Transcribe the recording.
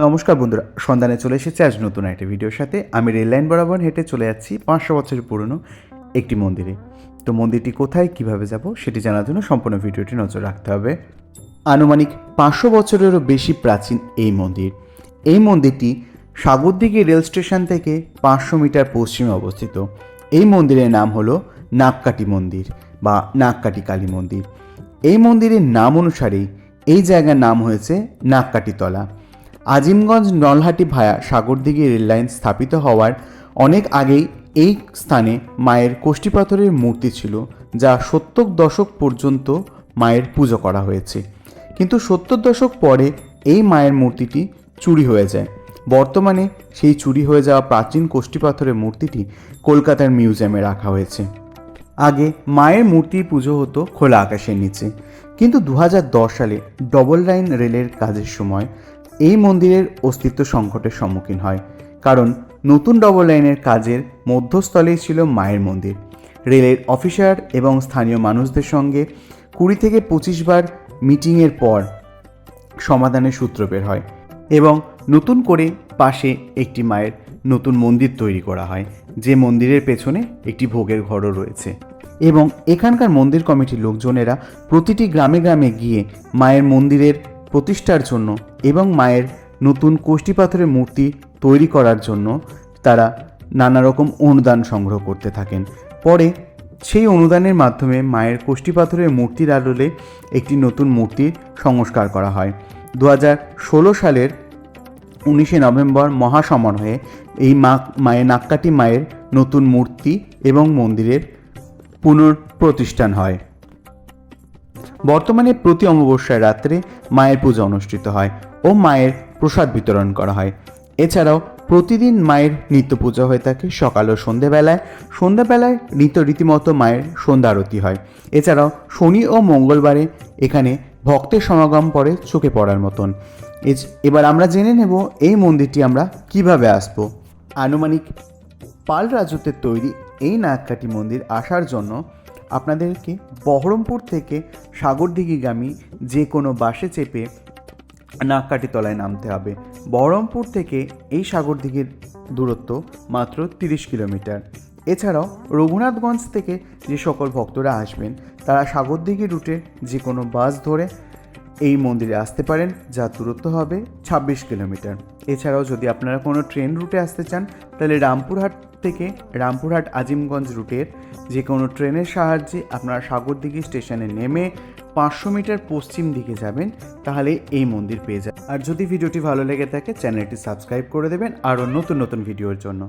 নমস্কার বন্ধুরা, সন্ধানে চলে এসেছে আজ নতুন একটা ভিডিওর সাথে। আমি রেল লাইন বরাবর হেঁটে চলে যাচ্ছি পাঁচশো বছরের পুরনো একটি মন্দিরে। তো মন্দিরটি কোথায়, কীভাবে যাব সেটি জানার জন্য সম্পূর্ণ ভিডিওটি নজর রাখতে হবে। আনুমানিক পাঁচশো বছরেরও বেশি প্রাচীন এই মন্দির। এই মন্দিরটি সাগরদিঘি রেল স্টেশন থেকে পাঁচশো মিটার পশ্চিমে অবস্থিত। এই মন্দিরের নাম হলো নাককাটি মন্দির বা নাককাটি কালী মন্দির। এই মন্দিরের নাম অনুসারেই এই জায়গার নাম হয়েছে Nakkatitala Azimganj Nalhati via Sagardighi rail line স্থাপিত হওয়ার অনেক আগেই এই স্থানে মায়ের কোষ্ঠীপাথরের মূর্তি ছিল, যা সত্তর দশক পর্যন্ত মায়ের পুজো করা হয়েছে। কিন্তু সত্তর দশক পরে এই মায়ের মূর্তিটি চুরি হয়ে যায়। বর্তমানে সেই চুরি হয়ে যাওয়া প্রাচীন কোষ্ঠীপাথরের মূর্তিটি কলকাতার মিউজিয়ামে রাখা হয়েছে। আগে মায়ের মূর্তির পুজো হতো খোলা আকাশের নিচে। কিন্তু দু হাজার দশ সালে ডবল লাইন রেলের কাজের সময় এই মন্দিরের অস্তিত্ব সংকটের সম্মুখীন হয়, কারণ নতুন ডবল লাইনের কাজের মধ্যস্থলেই ছিল মায়ের মন্দির। রেলের অফিসার এবং স্থানীয় মানুষদের সঙ্গে কুড়ি থেকে পঁচিশ বার মিটিংয়ের পর সমাধানের সূত্র বের হয় এবং নতুন করে পাশে একটি মায়ের নতুন মন্দির তৈরি করা হয়, যে মন্দিরের পেছনে একটি ভোগের ঘরও রয়েছে। এবং এখানকার মন্দির কমিটির লোকজনেরা প্রতিটি গ্রামে গ্রামে গিয়ে মায়ের মন্দিরের প্রতিষ্ঠার জন্য এবং মায়ের নতুন কোষ্ঠী পাথরের মূর্তি তৈরি করার জন্য তারা নানা রকম অনুদান সংগ্রহ করতে থাকেন। পরে সেই অনুদানের মাধ্যমে মায়ের কোষ্ঠী পাথরের মূর্তির আলোলে একটি নতুন মূর্তির সংস্কার করা হয়। দু ষোলো সালের উনিশে নভেম্বর মহাসমারোহে এই মা, মায়ের নাক্কাটি মায়ের নতুন মূর্তি এবং মন্দিরের পুনঃপ্রতিষ্ঠান হয়। বর্তমানে প্রতি অমাবস্যার রাত্রে মায়ের পূজা অনুষ্ঠিত হয় ও মায়ের প্রসাদ বিতরণ করা হয়। এছাড়াও প্রতিদিন মায়ের নিত্য পূজা হয়ে থাকে সকাল ও সন্ধেবেলায়। সন্ধ্যাবেলায় নিত্য রীতিমতো মায়ের সন্ধ্যা আরতি হয়। এছাড়াও শনি ও মঙ্গলবারে এখানে ভক্তের সমাগম পড়ে চোখে পড়ার মতন। এবার আমরা জেনে নেব এই মন্দিরটি আমরা কীভাবে আসব। আনুমানিক পাল রাজত্বের তৈরি এই নাগকাটি মন্দির আসার জন্য আপনাদেরকে বহরমপুর থেকে সাগরদিঘিগামী যে কোনো বাসে চেপে নাককাটি তলায় নামতে হবে। বহরমপুর থেকে এই সাগরদিঘির দূরত্ব মাত্র তিরিশ কিলোমিটার। এছাড়াও রঘুনাথগঞ্জ থেকে যে সকল ভক্তরা আসবেন, তারা সাগরদিঘি রুটে যে কোনো বাস ধরে এই মন্দিরে আসতে পারেন, যার দূরত্ব হবে ছাব্বিশ কিলোমিটার। এছাড়াও যদি আপনারা কোনো ট্রেন রুটে আসতে চান, তাহলে রামপুরহাট থেকে রামপুরহাট আজিমগঞ্জ রুটের যে কোনো ট্রেনের সাহায্যে আপনারা সাগরদিঘি স্টেশনে নেমে পাঁচশো মিটার পশ্চিম দিকে যাবেন, তাহলে এই মন্দির পেয়ে যাবেন। আর যদি ভিডিওটি ভালো লেগে থাকে, চ্যানেলটি সাবস্ক্রাইব করে দেবেন আরও নতুন নতুন ভিডিওর জন্য।